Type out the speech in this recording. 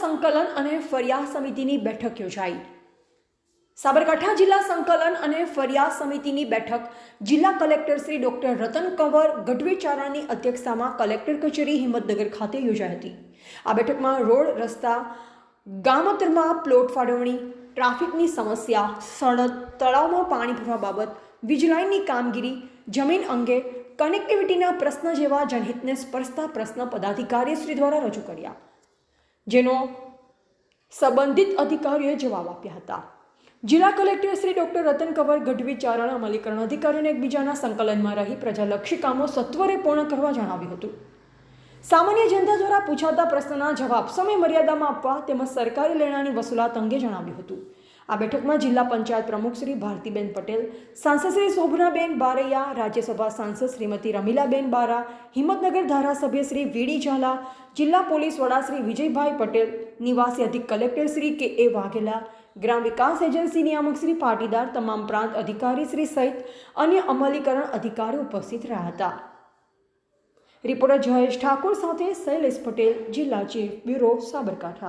સંકલન અને ફરિયાદ સમિતિની બેઠક યોજાઈ. સાબરકાંઠા જિલ્લા સંકલન અને ફરિયાદ સમિતિની બેઠક જિલ્લા કલેક્ટર શ્રી ડોક્ટર રતન કંવર ગઢવીચારાની અધ્યક્ષતામાં કલેક્ટર કચેરી હિંમતનગર ખાતે યોજાઈ હતી. આ બેઠકમાં રોડ, રસ્તા, ગામતરમાં પ્લોટ ફાળવણી, ટ્રાફિકની સમસ્યા, સડક, તળાવમાં પાણી ભરવા બાબત, વીજલાઇનની કામગીરી, જમીન અંગે કનેક્ટિવિટીના પ્રશ્ન જેવા જનહિતને સ્પર્શતા પ્રશ્ન પદાધિકારીશ્રી દ્વારા રજૂ કર્યા. જેનો સંબંધિત અધિકારીઓએ જવાબ આપ્યા હતા. જિલ્લા કલેક્ટર શ્રી ડોક્ટર રતન કંવર ગઢવી ચારણ અમલીકરણ અધિકારીઓને એકબીજાના સંકલનમાં રહી પ્રજાલક્ષી કામો સત્વરે પૂર્ણ કરવા જણાવ્યું હતું. સામાન્ય જનતા દ્વારા પૂછાતા પ્રશ્નના જવાબ સમય મર્યાદામાં આપવા તેમજ સરકારી લેણાની વસૂલાત અંગે જણાવ્યું હતું. આ બેઠકમાં જિલ્લા પંચાયત પ્રમુખ શ્રી ભારતીબેન પટેલ, સાંસદ શ્રી શોભનાબેન બારૈયા, રાજ્યસભા સાંસદ શ્રીમતી રમીલાબેન બારા, હિંમતનગર ધારાસભ્ય શ્રી વીડી ઝાલા, જિલ્લા પોલીસ વડા શ્રી વિજયભાઈ પટેલ, નિવાસી અધિક કલેક્ટર શ્રી કે એ વાઘેલા, ગ્રામ વિકાસ એજન્સી નિયામક શ્રી પાટીદાર, તમામ પ્રાંત અધિકારી શ્રી સહિત અન્ય અમલીકરણ અધિકારીઓ ઉપસ્થિત રહ્યા હતા. રિપોર્ટર જયેશ ઠાકોર સાથે શૈલેષ પટેલ, જિલ્લા ચીફ બ્યુરો સાબરકાંઠા.